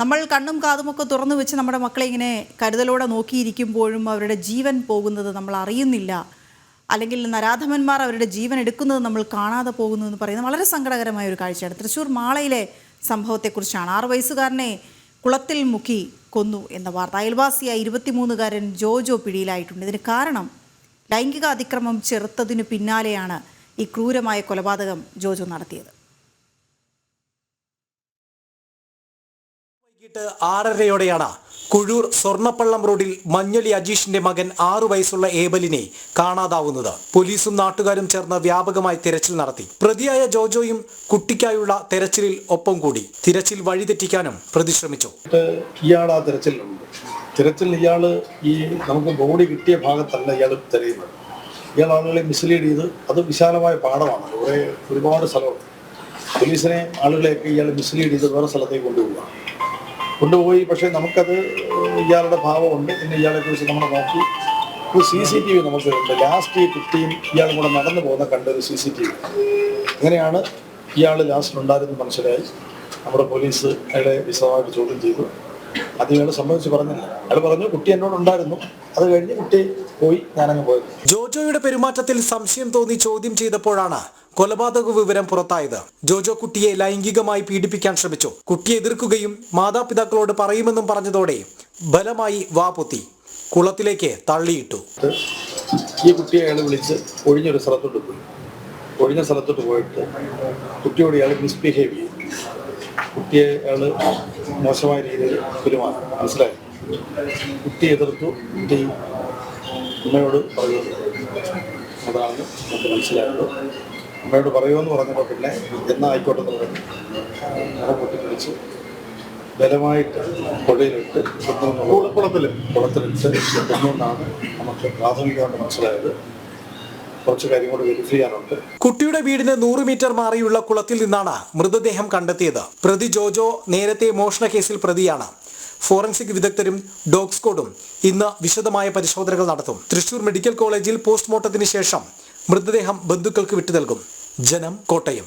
നമ്മൾ കണ്ണും കാതുമൊക്കെ തുറന്നു വെച്ച് നമ്മുടെ മക്കളെ ഇങ്ങനെ കരുതലോടെ നോക്കിയിരിക്കുമ്പോഴും അവരുടെ ജീവൻ പോകുന്നത് നമ്മൾ അറിയുന്നില്ല. അല്ലെങ്കിൽ നരാധമന്മാർ അവരുടെ ജീവൻ എടുക്കുന്നത് നമ്മൾ കാണാതെ പോകുന്നു എന്ന് പറയുന്നത് വളരെ സങ്കടകരമായ ഒരു കാഴ്ചയാണ്. തൃശ്ശൂർ മാളയിലെ സംഭവത്തെക്കുറിച്ചാണ്. ആറ് വയസ്സുകാരനെ കുളത്തിൽ മുക്കി കൊന്നു എന്ന വാർത്ത. അയൽവാസിയായ ഇരുപത്തിമൂന്നുകാരൻ ജോജോ പിടിയിലായിട്ടുണ്ട്. ഇതിന് കാരണം ലൈംഗിക അതിക്രമം ചെറുത്തതിനു പിന്നാലെയാണ് ഈ ക്രൂരമായ കൊലപാതകം ജോജോ നടത്തിയത്. വൈകിട്ട് ആറരയോടെയാണ് കുഴൂർ സ്വർണപ്പള്ളം റോഡിൽ മഞ്ഞളി അജീഷിന്റെ മകൻ ആറു വയസ്സുള്ള ഏബലിനെ കാണാതാവുന്നത്. പോലീസും നാട്ടുകാരും ചേർന്ന് വ്യാപകമായി തിരച്ചിൽ നടത്തി. പ്രതിയായ ജോജോയും കുട്ടിക്കായുള്ള തെരച്ചിലിൽ ഒപ്പം കൂടി. തിരച്ചിൽ വഴിതെറ്റിക്കാനും പ്രതിശ്രമിച്ചു തിരച്ചിൽ ഇയാൾ ഈ നമുക്ക് ബോഡി കിട്ടിയ ഭാഗത്തല്ല ഇയാൾ തിരയുന്നത്. ഇയാൾ ആളുകളെ മിസ്ലീഡ് ചെയ്ത് അത് വിശാലമായ പാടമാണ് കുറേ ഒരുപാട് സ്ഥലമുണ്ട്. പോലീസിനെ ആളുകളെയൊക്കെ ഇയാൾ മിസ്ലീഡ് ചെയ്ത് വേറെ സ്ഥലത്തേക്ക് കൊണ്ടുപോവുക. കൊണ്ടുപോയി. പക്ഷേ നമുക്കത് ഇയാളുടെ ഭാവമുണ്ട്. പിന്നെ ഇയാളെ കുറിച്ച് നമ്മൾ നോക്കി ഒരു സി സി ടി വി നമുക്ക് ഉണ്ട്. ലാസ്റ്റ് ഈ കുട്ടിയും ഇയാളും കൂടെ നടന്നു പോകുന്ന കണ്ട ഒരു സി സി ടി വി അങ്ങനെയാണ് ഇയാൾ ലാസ്റ്റ് ഉണ്ടായിരുന്നു മനസ്സിലായി. നമ്മുടെ പോലീസ് അയാളെ വിശദമായിട്ട് ചോദ്യം ചെയ്തു. അത് ഇയാൾ സംബന്ധിച്ച് പറഞ്ഞില്ല. അയാൾ പറഞ്ഞു കുട്ടി എന്നോട് ഉണ്ടായിരുന്നു. അത് കഴിഞ്ഞ് കുട്ടി പോയി ഞാനങ്ങ് പോയത്. ജോജോയുടെ പെരുമാറ്റത്തിൽ സംശയം തോന്നി ചോദ്യം ചെയ്തപ്പോഴാണ് കൊലപാതക വിവരം പുറത്തായത്. ജോജോ കുട്ടിയെ ലൈംഗികമായി പീഡിപ്പിക്കാൻ ശ്രമിച്ചു. കുട്ടിയെ എതിർക്കുകയും മാതാപിതാക്കളോട് പറയുമെന്നും പറഞ്ഞതോടെ ബലമായി വാപൊത്തി കുളത്തിലേക്ക് തള്ളിയിട്ടു. ഈ കുട്ടിയെ അയാൾ വിളിച്ച് ഒഴിഞ്ഞൊരു സ്ഥലത്തോട്ട് പോയി. ഒഴിഞ്ഞ സ്ഥലത്തോട്ട് പോയിട്ട് കുട്ടിയോട് ഇയാൾ മിസ്ബിഹേവ് ചെയ്തു. കുട്ടിയെ അയാൾ മോശമായ രീതിയിൽ പെരുമാറി. മനസ്സിലായി? കുട്ടി എതിർത്തു. കുട്ടി അമ്മയോട് പറയുന്നു. അതാണ് നമുക്ക് മനസ്സിലായത്. അമ്മയോട് പറയുമെന്ന് പറഞ്ഞപ്പോൾ പിന്നെ എന്നാ ആയിക്കോട്ടെ എന്ന് പറഞ്ഞു. അങ്ങനെ പൊട്ടിപ്പിടിച്ച് ബലമായിട്ട് പുഴയിലിട്ട് കുളത്തിൽ കുളത്തിലിട്ട് കൊന്നുകൊണ്ടാണ് നമുക്ക് പ്രാഥമികമായിട്ട് മനസ്സിലായത്. കുട്ടിയുടെ വീടിന് നൂറ് മീറ്റർ മാറിയുള്ള കുളത്തിൽ നിന്നാണ് മൃതദേഹം കണ്ടെത്തിയത്. പ്രതി ജോജോ നേരത്തെ മോഷണ കേസിൽ പ്രതിയാണ്. ഫോറൻസിക് വിദഗ്ധരും ഡോഗ് സ്ക്വാഡും ഇന്ന് വിശദമായ പരിശോധനകൾ നടത്തും. തൃശൂർ മെഡിക്കൽ കോളേജിൽ പോസ്റ്റ്മോർട്ടത്തിന് ശേഷം മൃതദേഹം ബന്ധുക്കൾക്ക് വിട്ടു നൽകും. ജനം കോട്ടയം.